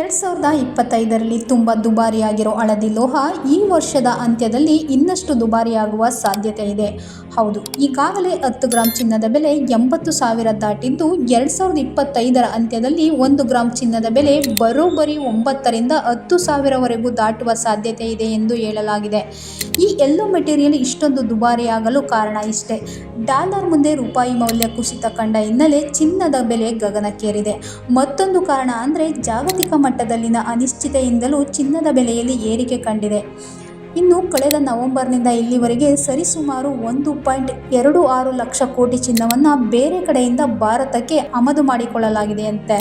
ಎರಡು ಸಾವಿರದ ಇಪ್ಪತ್ತೈದರಲ್ಲಿ ತುಂಬ ದುಬಾರಿಯಾಗಿರೋ ಹಳದಿ ಲೋಹ ಈ ವರ್ಷದ ಅಂತ್ಯದಲ್ಲಿ ಇನ್ನಷ್ಟು ದುಬಾರಿಯಾಗುವ ಸಾಧ್ಯತೆ ಇದೆ. ಹೌದು, ಈಗಾಗಲೇ ಹತ್ತು ಗ್ರಾಮ್ ಚಿನ್ನದ ಬೆಲೆ ಎಂಬತ್ತು ಸಾವಿರ ದಾಟಿದ್ದು ಎರಡು ಸಾವಿರದ ಇಪ್ಪತ್ತೈದರ ಅಂತ್ಯದಲ್ಲಿ ಒಂದು ಗ್ರಾಮ್ ಚಿನ್ನದ ಬೆಲೆ ಬರೋಬ್ಬರಿ ಒಂಬತ್ತರಿಂದ ಹತ್ತು ಸಾವಿರವರೆಗೂ ದಾಟುವ ಸಾಧ್ಯತೆ ಇದೆ ಎಂದು ಹೇಳಲಾಗಿದೆ. ಈ ಎಲ್ಲೋ ಮೆಟೀರಿಯಲ್ ಇಷ್ಟೊಂದು ದುಬಾರಿಯಾಗಲು ಕಾರಣ ಇಷ್ಟೇ. ಡಾಲರ್ ಮುಂದೆ ರೂಪಾಯಿ ಮೌಲ್ಯ ಕುಸಿತ ಕಂಡ ಹಿನ್ನೆಲೆ ಚಿನ್ನದ ಬೆಲೆ ಗಗನಕ್ಕೇರಿದೆ. ಮತ್ತೊಂದು ಕಾರಣ ಅಂದರೆ ಜಾಗತಿಕ ಮಟ್ಟದಲ್ಲಿನ ಅನಿಶ್ಚಿತೆಯಿಂದಲೂ ಚಿನ್ನದ ಬೆಲೆಯಲ್ಲಿ ಏರಿಕೆ ಕಂಡಿದೆ. ಇನ್ನು ಕಳೆದ ನವೆಂಬರ್ನಿಂದ ಇಲ್ಲಿವರೆಗೆ ಸರಿಸುಮಾರು ಒಂದು ಪಾಯಿಂಟ್ ಎರಡು ಆರು ಲಕ್ಷ ಕೋಟಿ ಚಿನ್ನವನ್ನು ಬೇರೆ ಕಡೆಯಿಂದ ಭಾರತಕ್ಕೆ ಆಮದು ಮಾಡಿಕೊಳ್ಳಲಾಗಿದೆಯಂತೆ.